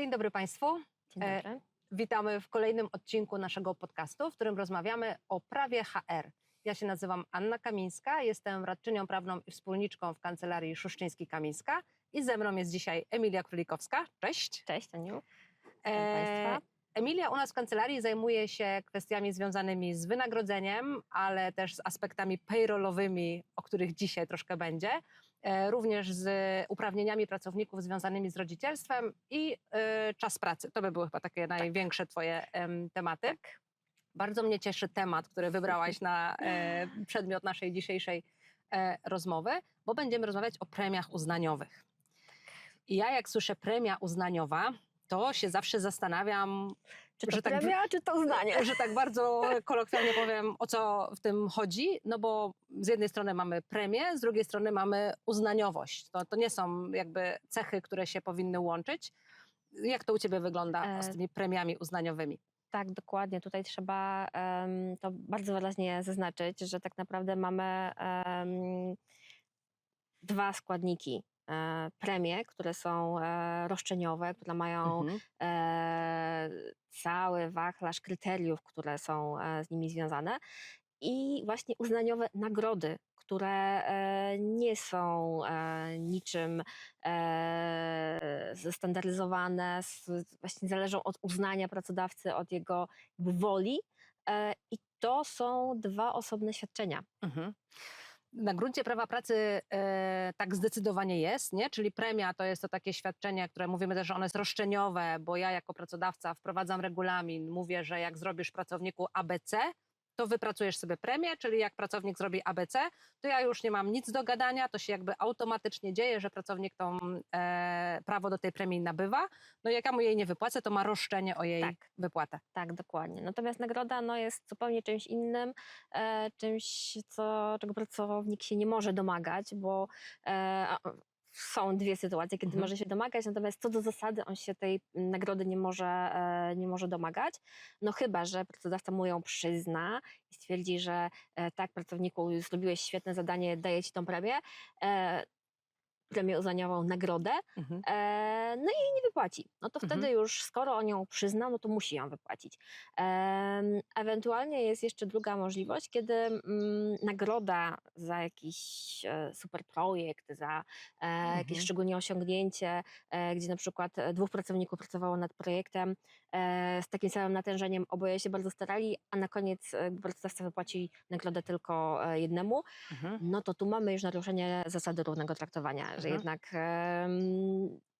Dzień dobry Państwu. Dzień E, dobry. Witamy w kolejnym odcinku naszego podcastu, w którym rozmawiamy o prawie HR. Ja się nazywam Anna Kamińska, jestem radczynią prawną i wspólniczką w kancelarii Szuszczyński-Kamińska i ze mną jest dzisiaj Emilia Królikowska. Cześć. Cześć Aniu. E, Witam Państwa. Emilia u nas w kancelarii zajmuje się kwestiami związanymi z wynagrodzeniem, ale też z aspektami payrollowymi, o których dzisiaj troszkę będzie. E, Również z uprawnieniami pracowników związanymi z rodzicielstwem i e, czas pracy. To by były chyba takie największe Twoje em, tematy. Bardzo mnie cieszy temat, który wybrałaś na e, przedmiot naszej dzisiejszej e, rozmowy, bo będziemy rozmawiać o premiach uznaniowych. I ja, jak słyszę premia uznaniowa, to się zawsze zastanawiam, Czy to że tak premia, czy to uznanie? że tak bardzo kolokwialnie powiem, o co w tym chodzi. No bo z jednej strony mamy premię, z drugiej strony mamy uznaniowość. To, to nie są jakby cechy, które się powinny łączyć. Jak to u Ciebie wygląda E, z tymi premiami uznaniowymi? Tak, dokładnie. Tutaj trzeba em, to bardzo wyraźnie zaznaczyć, że tak naprawdę mamy em, dwa składniki. E, premie, które są e, roszczeniowe, które mają Mhm. e, cały wachlarz kryteriów, które są z nimi związane i właśnie uznaniowe nagrody, które nie są niczym zestandaryzowane, właśnie zależą od uznania pracodawcy, od jego woli i to są dwa osobne świadczenia. Mhm. Na gruncie prawa pracy e, tak zdecydowanie jest, nie? czyli premia to jest to takie świadczenie, które mówimy też, że ono jest roszczeniowe, bo ja jako pracodawca wprowadzam regulamin, mówię, że jak zrobisz pracowniku ABC, to wypracujesz sobie premię, czyli jak pracownik zrobi ABC, to ja już nie mam nic do gadania, to się jakby automatycznie dzieje, że pracownik tą e, prawo do tej premii nabywa. No i jak ja mu jej nie wypłacę, to ma roszczenie o jej Tak. wypłatę. Tak, dokładnie. Natomiast nagroda no, jest zupełnie czymś innym, e, czymś, co, czego pracownik się nie może domagać, bo e, są dwie sytuacje, kiedy Mhm. może się domagać, natomiast co do zasady on się tej nagrody nie może, e, nie może domagać. No chyba, że pracodawca mu ją przyzna i stwierdzi, że e, tak, pracowniku, zrobiłeś świetne zadanie, daję ci tą premię. E, uznaniową, nagrodę, Mhm. E, no i jej nie wypłaci. No to Mhm. wtedy już, skoro on ją przyznał, no to musi ją wypłacić. Em, ewentualnie jest jeszcze druga możliwość, kiedy mm, nagroda za jakiś e, super projekt, za e, jakieś Mhm. szczególnie osiągnięcie, e, gdzie na przykład e, dwóch pracowników pracowało nad projektem e, z takim samym natężeniem, oboje się bardzo starali, a na koniec e, pracodawca wypłaci nagrodę tylko e, jednemu, Mhm. no to tu mamy już naruszenie zasady równego traktowania, że Mhm. jednak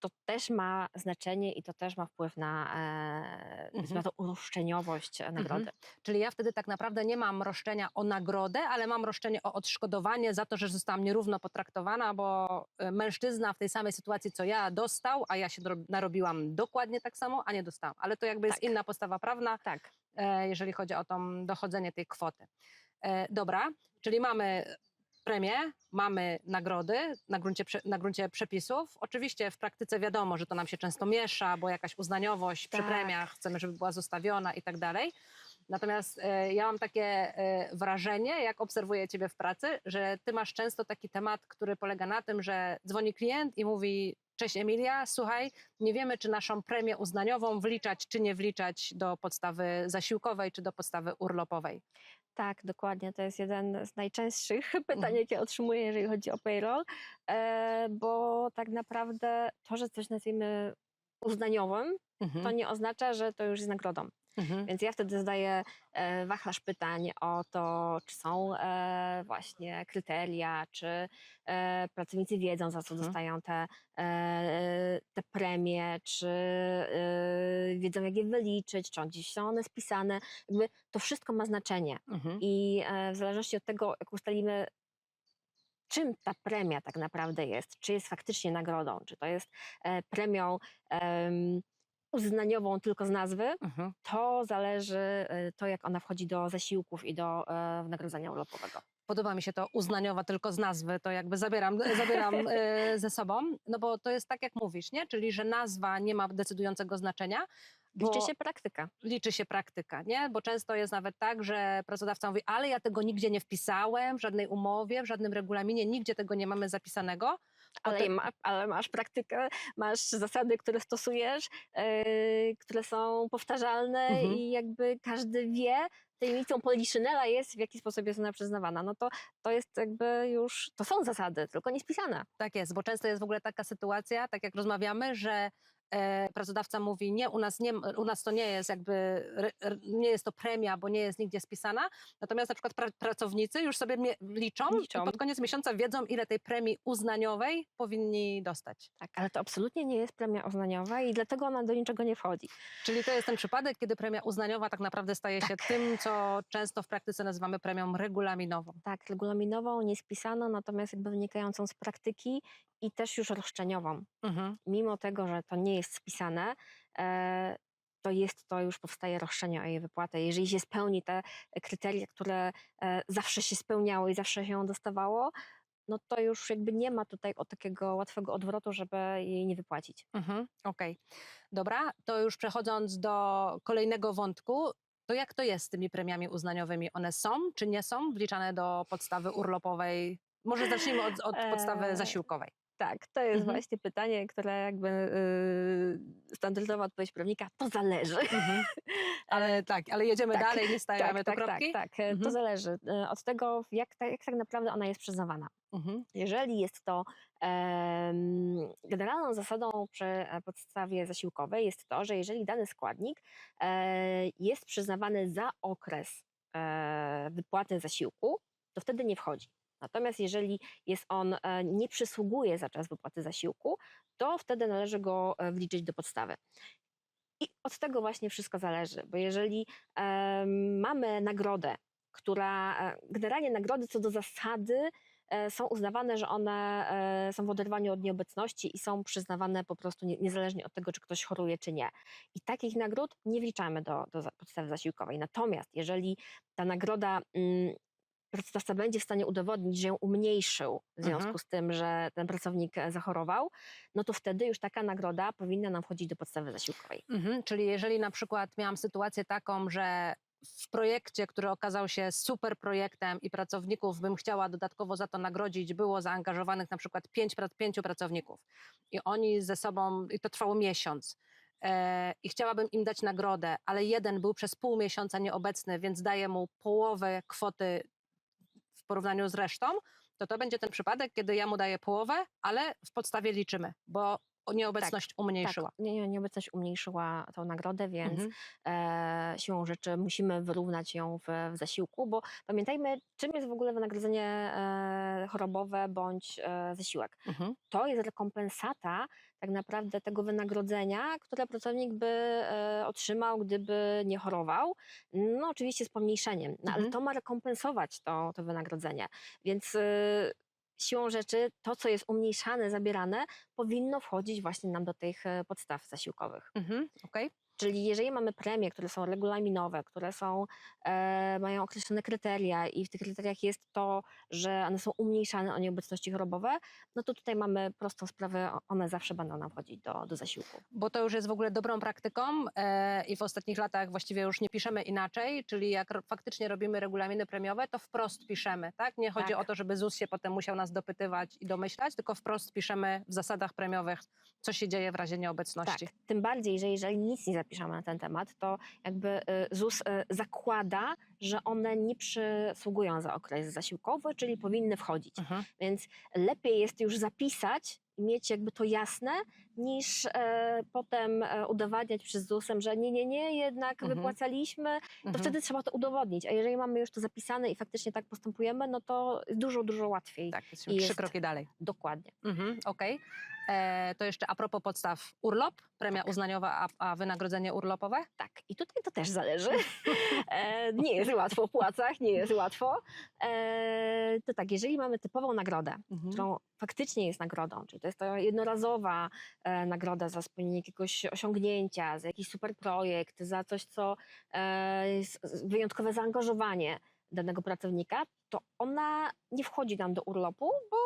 to też ma znaczenie i to też ma wpływ na, e, Mhm. na tą uroszczeniowość e, nagrody. Czyli ja wtedy tak naprawdę nie mam roszczenia o nagrodę, ale mam roszczenie o odszkodowanie za to, że zostałam nierówno potraktowana, bo y, mężczyzna w tej samej sytuacji co ja dostał, a ja się narobiłam dokładnie tak samo, a nie dostałam. Ale to jakby jest Tak. inna postawa prawna, Tak, e, jeżeli chodzi o to dochodzenie tej kwoty. E, Dobra, czyli mamy premię, mamy nagrody na gruncie, na gruncie przepisów. Oczywiście w praktyce wiadomo, że to nam się często miesza, bo jakaś uznaniowość przy Tak. premiach, chcemy, żeby była zostawiona i tak dalej. Natomiast e, ja mam takie e, wrażenie, jak obserwuję Ciebie w pracy, że Ty masz często taki temat, który polega na tym, że dzwoni klient i mówi: Cześć Emilia, słuchaj, nie wiemy, czy naszą premię uznaniową wliczać, czy nie wliczać do podstawy zasiłkowej, czy do podstawy urlopowej. Tak, dokładnie. To jest jeden z najczęstszych pytań, Mhm. jakie otrzymuję, jeżeli chodzi o payroll, e, bo tak naprawdę to, że coś nazwijmy uznaniowym, Mhm. to nie oznacza, że to już jest nagrodą. Mhm. Więc ja wtedy zadaję e, wachlarz pytań o to, czy są e, właśnie kryteria, czy e, pracownicy wiedzą, za co Mhm. dostają te, te premie, czy wiedzą, jak je wyliczyć, czy gdzieś są one spisane. Jakby to wszystko ma znaczenie. Mhm. I w zależności od tego, jak ustalimy, czym ta premia tak naprawdę jest, czy jest faktycznie nagrodą, czy to jest premią em, uznaniową tylko z nazwy, Mhm. to zależy e, to, jak ona wchodzi do zasiłków i do e, wynagrodzenia urlopowego. Podoba mi się to uznaniowa tylko z nazwy, to jakby zabieram, zabieram e, ze sobą, no bo to jest tak jak mówisz, nie? Czyli, że nazwa nie ma decydującego znaczenia. Liczy się praktyka. liczy się praktyka, nie? Bo często jest nawet tak, że pracodawca mówi, ale ja tego nigdzie nie wpisałem, w żadnej umowie, w żadnym regulaminie, nigdzie tego nie mamy zapisanego. Ale, ma, ale masz praktykę, masz zasady, które stosujesz, yy, które są powtarzalne Mhm. i jakby każdy wie, tajemnicą Poliszynela jest, w jaki sposób jest ona przyznawana. No to, to jest jakby już, to są zasady, tylko nie spisane. Tak jest, bo często jest w ogóle taka sytuacja, tak jak rozmawiamy, że pracodawca mówi, nie, u nas, nie, u nas to nie jest jakby, nie jest to premia, bo nie jest nigdzie spisana, natomiast na przykład pra, pracownicy już sobie liczą, Liczą. i pod koniec miesiąca wiedzą, ile tej premii uznaniowej powinni dostać. Tak, ale to absolutnie nie jest premia uznaniowa i dlatego ona do niczego nie wchodzi. Czyli to jest ten przypadek, kiedy premia uznaniowa tak naprawdę staje się tym, co często w praktyce nazywamy premią regulaminową. Tak, regulaminową, niespisaną, natomiast jakby wynikającą z praktyki i też już roszczeniową. Mhm. Mimo tego, że to nie jest spisane, e, to jest to już powstaje roszczenie o jej wypłatę. Jeżeli się spełni te kryteria, które e, zawsze się spełniały i zawsze się ją dostawało, no to już jakby nie ma tutaj o takiego łatwego odwrotu, żeby jej nie wypłacić. Mhm, Okej. Dobra, to już przechodząc do kolejnego wątku, to jak to jest z tymi premiami uznaniowymi? One są czy nie są wliczane do podstawy urlopowej? Może zacznijmy od, od podstawy zasiłkowej. Tak, to jest Mhm. właśnie pytanie, które jakby y, standardowa odpowiedź prawnika, to zależy. Mhm. Ale tak, ale jedziemy tak, dalej, nie stawiamy tak, tak, tak, tak. e, To Mhm. zależy e, od tego, jak, ta- jak tak naprawdę ona jest przyznawana. Mhm. Jeżeli jest to em, generalną zasadą przy e, podstawie zasiłkowej jest to, że jeżeli dany składnik e, jest przyznawany za okres e, wypłaty zasiłku, to wtedy nie wchodzi. Natomiast jeżeli jest on e, nie przysługuje za czas wypłaty zasiłku, to wtedy należy go e, wliczyć do podstawy. I od tego właśnie wszystko zależy, bo jeżeli mamy nagrodę, która e, generalnie nagrody co do zasady są uznawane, że one są w oderwaniu od nieobecności i są przyznawane po prostu nie, niezależnie od tego, czy ktoś choruje, czy nie. I takich nagród nie wliczamy do, do podstawy zasiłkowej. Natomiast jeżeli ta nagroda mm, pracodawca będzie w stanie udowodnić, że ją umniejszył w związku Mhm. z tym, że ten pracownik e, zachorował, no to wtedy już taka nagroda powinna nam wchodzić do podstawy zasiłkowej. Mhm. Czyli jeżeli na przykład miałam sytuację taką, że w projekcie, który okazał się super projektem i pracowników bym chciała dodatkowo za to nagrodzić, było zaangażowanych na przykład pięć, pięciu pracowników i oni ze sobą, i to trwało miesiąc, e, i chciałabym im dać nagrodę, ale jeden był przez pół miesiąca nieobecny, więc daję mu połowę kwoty porównaniu z resztą, to to będzie ten przypadek, kiedy ja mu daję połowę, ale w podstawie liczymy, bo nieobecność umniejszyła. Tak, nie, nie, nieobecność umniejszyła tą nagrodę, więc Mhm. e, siłą rzeczy musimy wyrównać ją w, w zasiłku, bo pamiętajmy, czym jest w ogóle wynagrodzenie e, chorobowe bądź e, zasiłek. Mhm. To jest rekompensata tak naprawdę tego wynagrodzenia, które pracownik by e, otrzymał, gdyby nie chorował. No oczywiście z pomniejszeniem, no, ale Mhm. to ma rekompensować to, to wynagrodzenie. Więc e, siłą rzeczy to, co jest umniejszane, zabierane, powinno wchodzić właśnie nam do tych e, podstaw zasiłkowych. Mhm. Okej. Czyli jeżeli mamy premie, które są regulaminowe, które są, e, mają określone kryteria i w tych kryteriach jest to, że one są umniejszane o nieobecności chorobowe, no to tutaj mamy prostą sprawę, one zawsze będą nam wchodzić do, do zasiłku. bo to już jest w ogóle dobrą praktyką e, i w ostatnich latach właściwie już nie piszemy inaczej, czyli jak faktycznie robimy regulaminy premiowe, to wprost piszemy, tak? Nie chodzi Tak. o to, żeby ZUS się potem musiał nas dopytywać i domyślać, tylko wprost piszemy w zasadach premiowych, co się dzieje w razie nieobecności. Tak, tym bardziej, że jeżeli nic nie zapiszemy na ten temat, to jakby y, ZUS y, zakłada, że one nie przysługują za okres zasiłkowy, czyli powinny wchodzić. Mhm. Więc lepiej jest już zapisać i mieć jakby to jasne, niż e, potem e, udowadniać przez ZUS-em, że nie, nie, nie, jednak Mhm. wypłacaliśmy, to Mhm. wtedy trzeba to udowodnić. A jeżeli mamy już to zapisane i faktycznie tak postępujemy, no to jest dużo, dużo łatwiej. Tak, jesteśmy I trzy jest- kroki dalej. Dokładnie. Mhm, Okej. E, To jeszcze a propos podstaw urlop, premia uznaniowa, a, a wynagrodzenie urlopowe? Tak, i tutaj to też zależy. e, nie jest łatwo w płacach, nie jest łatwo. E, to tak, jeżeli mamy typową nagrodę, Mhm. którą faktycznie jest nagrodą, czyli to jest to jednorazowa e, nagroda za spełnienie jakiegoś osiągnięcia, za jakiś super projekt, za coś, co e, jest wyjątkowe zaangażowanie danego pracownika, to ona nie wchodzi nam do urlopu, bo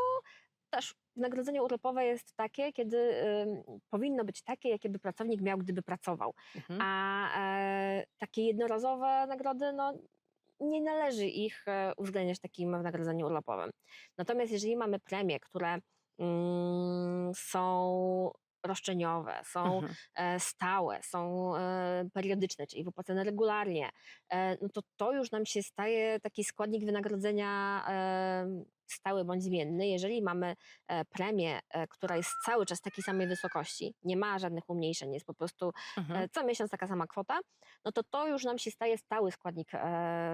też wynagrodzenie urlopowe jest takie, kiedy powinno być takie, jakie by pracownik miał, gdyby pracował. Mhm. A e, takie jednorazowe nagrody, no nie należy ich e, uwzględniać w takim wynagrodzeniu urlopowym. Natomiast jeżeli mamy premie, które mm, są roszczeniowe, są Mhm. e, stałe, są e, periodyczne, czyli wypłacane regularnie, e, no to to już nam się staje taki składnik wynagrodzenia stały bądź zmienny. Jeżeli mamy e, premię, e, która jest cały czas takiej samej wysokości, nie ma żadnych umniejszeń, jest po prostu Mhm. e, co miesiąc taka sama kwota, no to to już nam się staje stały składnik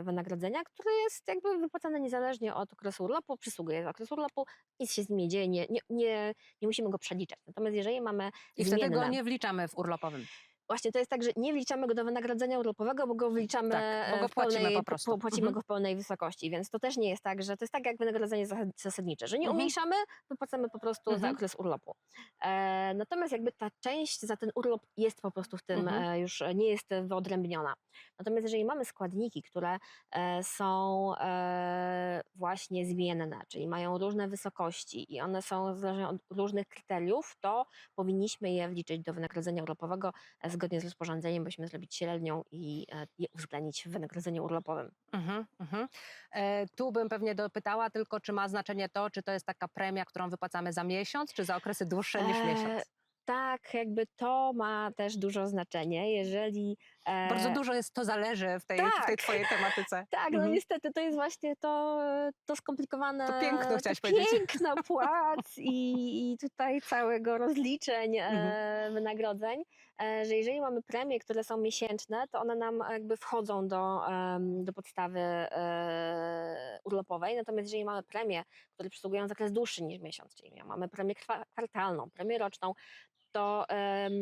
wynagrodzenia, który jest jakby wypłacany niezależnie od okresu urlopu, przysługuje okres urlopu, nic się z nim nie dzieje, nie, nie, nie, nie musimy go przeliczać. Natomiast jeżeli mamy I wtedy go nie wliczamy w urlopowym. Właśnie to jest tak, że nie wliczamy go do wynagrodzenia urlopowego, bo go wliczamy Tak, bo go w płacimy pełnej, po prostu. płacimy Mhm. go w pełnej wysokości, więc to też nie jest tak, że to jest tak jak wynagrodzenie zas- zasadnicze, że nie Mhm. umniejszamy, wypłacamy po prostu za Mhm. okres urlopu. E, natomiast jakby ta część za ten urlop jest po prostu w tym Mhm. e, już nie jest wyodrębniona. Natomiast jeżeli mamy składniki, które e, są e, właśnie zmienne, czyli mają różne wysokości i one są zależne od różnych kryteriów, to powinniśmy je wliczyć do wynagrodzenia urlopowego e, zgodnie z rozporządzeniem, byśmy zrobić średnią i je uwzględnić w wynagrodzeniu urlopowym. Mhm, mhm. E, tu bym pewnie dopytała tylko, czy ma znaczenie to, czy to jest taka premia, którą wypłacamy za miesiąc, czy za okresy dłuższe niż E, miesiąc. Tak, jakby to ma też dużo znaczenie, jeżeli... e, Bardzo dużo jest, to zależy w tej, w tej tak. twojej tematyce. Tak, no Mhm. niestety to jest właśnie to, to skomplikowane. To piękno chciałaś to powiedzieć. Piękno płat i, i tutaj całego rozliczeń e, Mhm. wynagrodzeń, e, że jeżeli mamy premie, które są miesięczne, to one nam jakby wchodzą do, do podstawy e, urlopowej. Natomiast jeżeli mamy premie, które przysługują za okres dłuższy niż miesiąc, czyli mamy premię kwa- kwartalną, premię roczną, to em,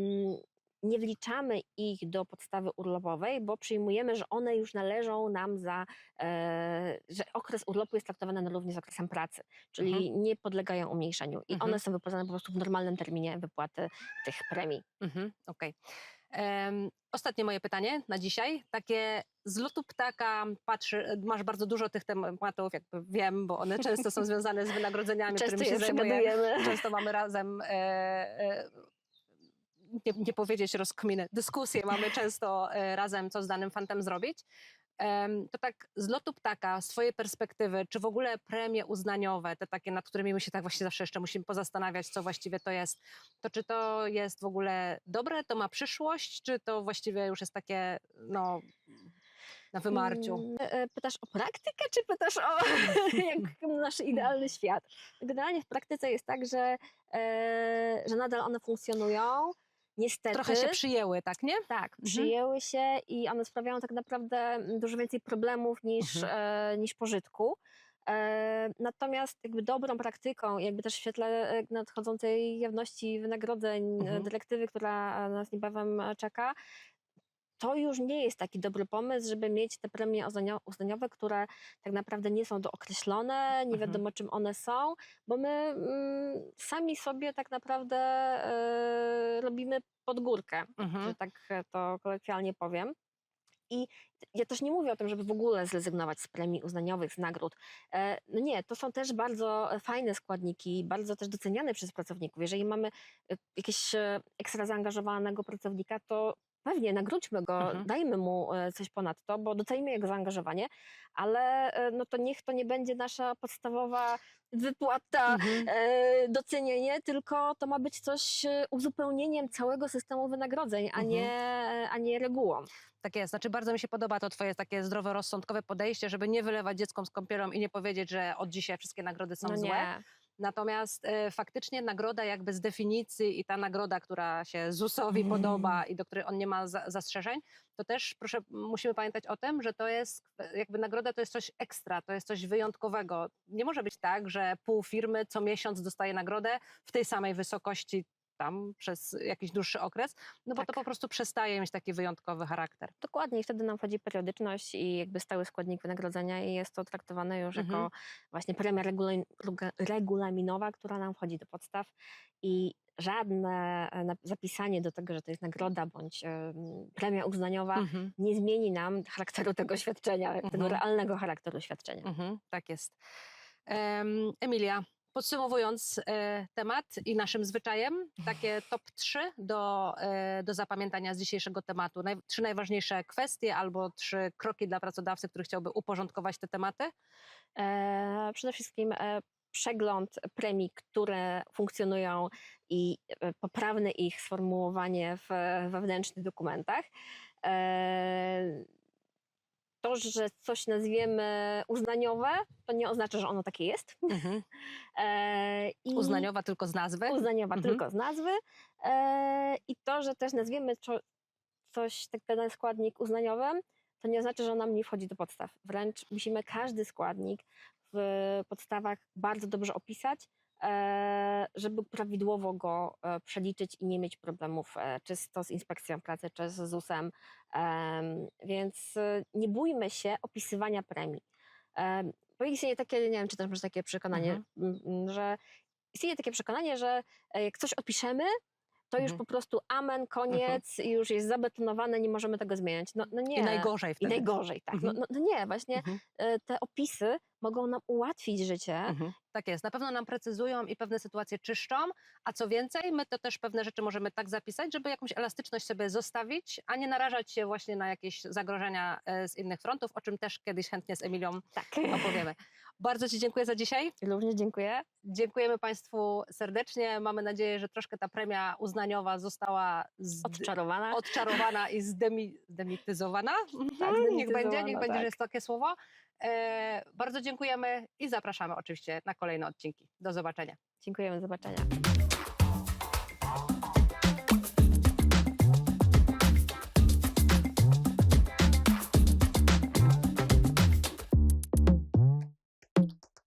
nie wliczamy ich do podstawy urlopowej, bo przyjmujemy, że one już należą nam za, e, że okres urlopu jest traktowany na równi z okresem pracy, czyli Mhm. nie podlegają umniejszeniu i Mhm. one są wypłacane po prostu w normalnym terminie wypłaty tych premii. Mhm, Okej. Em, Ostatnie moje pytanie na dzisiaj. Takie z lotu ptaka patrzy, masz bardzo dużo tych tematów, jakby wiem, bo one często są związane z wynagrodzeniami, Często którymi się przegadujemy. Często mamy razem, e, e, nie, nie powiedzieć rozkminy, dyskusje mamy często e, razem, co z danym fantem zrobić. To tak z lotu ptaka, z twojej perspektywy, czy w ogóle premie uznaniowe, te takie, nad którymi my się tak właśnie zawsze jeszcze musimy pozastanawiać, co właściwie to jest, to czy to jest w ogóle dobre, to ma przyszłość, czy to właściwie już jest takie, no, na wymarciu? Mm, e, Pytasz o praktykę, czy pytasz o nasz idealny świat? Generalnie w praktyce jest tak, że, e, że nadal one funkcjonują. Niestety. Trochę się przyjęły, tak, nie? Tak, Mhm. przyjęły się i one sprawiają tak naprawdę dużo więcej problemów niż, Mhm. e, niż pożytku. E, natomiast jakby dobrą praktyką, jakby też w świetle e, nadchodzącej jawności wynagrodzeń, Mhm. dyrektywy, która e, nas niebawem e, czeka, to już nie jest taki dobry pomysł, żeby mieć te premie uznanio- uznaniowe, które tak naprawdę nie są dookreślone, nie Mhm. wiadomo czym one są, bo my mm, sami sobie tak naprawdę e, robimy pod górkę Mhm. że tak to kolokwialnie powiem. I ja też nie mówię o tym, żeby w ogóle zrezygnować z premii uznaniowych, z nagród. E, No nie, to są też bardzo fajne składniki, bardzo też doceniane przez pracowników. Jeżeli mamy e, jakiegoś ekstra zaangażowanego pracownika, to pewnie nagródźmy go, Mhm. dajmy mu e, coś ponadto, bo docenimy jego zaangażowanie, ale e, no to niech to nie będzie nasza podstawowa wypłata, Mhm. e, docenienie, tylko to ma być coś uzupełnieniem całego systemu wynagrodzeń, a, Mhm. nie, a nie regułą. Tak jest. Znaczy bardzo mi się podoba to twoje takie zdroworozsądkowe podejście, żeby nie wylewać dzieckom z kąpielą i nie powiedzieć, że od dzisiaj wszystkie nagrody są no złe. nie. Natomiast e, faktycznie nagroda jakby z definicji i ta nagroda, która się ZUS-owi Mm. podoba i do której on nie ma za, zastrzeżeń, to też proszę, musimy pamiętać o tym, że to jest jakby nagroda to jest coś ekstra, to jest coś wyjątkowego. Nie może być tak, że pół firmy co miesiąc dostaje nagrodę w tej samej wysokości tam przez jakiś dłuższy okres, no bo to Tak. po prostu przestaje mieć taki wyjątkowy charakter. Dokładnie, i wtedy nam wchodzi periodyczność i jakby stały składnik wynagrodzenia i jest to traktowane już Mhm. jako właśnie premia regulaminowa, która nam wchodzi do podstaw i żadne e, zapisanie do tego, że to jest nagroda bądź em, premia uznaniowa Mhm. nie zmieni nam charakteru tego świadczenia, tego Mhm. realnego charakteru świadczenia. Mhm, tak jest. Em, Emilia, podsumowując e, temat i naszym zwyczajem, takie top 3 do, e, do zapamiętania z dzisiejszego tematu. Naj, trzy najważniejsze kwestie albo trzy kroki dla pracodawcy, który chciałby uporządkować te tematy. E, przede wszystkim e, przegląd premii, które funkcjonują i e, poprawne ich sformułowanie w wewnętrznych dokumentach. To, że coś nazwiemy uznaniowe, to nie oznacza, że ono takie jest. Mhm. E, i- Uznaniowa tylko z nazwy. uznaniowa Mhm. tylko z nazwy e, i to, że też nazwiemy co, coś, tak ten składnik uznaniowym, to nie oznacza, że on nam nie wchodzi do podstaw. Wręcz musimy każdy składnik w podstawach bardzo dobrze opisać, żeby prawidłowo go e, przeliczyć i nie mieć problemów e, czy to z inspekcją pracy, czy z ZUS-em. Em, Więc e, nie bójmy się opisywania premii. Em, Bo istnieje takie, nie wiem, czy też masz takie przekonanie, Mhm. że istnieje takie przekonanie, że e, jak coś opiszemy, to już Mhm. po prostu amen, koniec, i już jest zabetonowane, nie możemy tego zmieniać. No, no nie. I najgorzej I wtedy. najgorzej, tak. No, Mhm. no, no nie, właśnie Mhm. e, te opisy mogą nam ułatwić życie. Mhm. Tak jest. Na pewno nam precyzują i pewne sytuacje czyszczą, a co więcej, my to też pewne rzeczy możemy tak zapisać, żeby jakąś elastyczność sobie zostawić, a nie narażać się właśnie na jakieś zagrożenia e, z innych frontów, o czym też kiedyś chętnie z Emilią Tak. opowiemy. Bardzo Ci dziękuję za dzisiaj. Również dziękuję. Dziękujemy Państwu serdecznie. Mamy nadzieję, że troszkę ta premia uznaniowa została z... Odczarowana. odczarowana i zdemi... zdemityzowana. Tak, niech będzie, niech zdemityzowana, będzie, że tak. jest takie słowo. E, bardzo dziękujemy i zapraszamy oczywiście na kolejne odcinki. Do zobaczenia. Dziękujemy, do zobaczenia.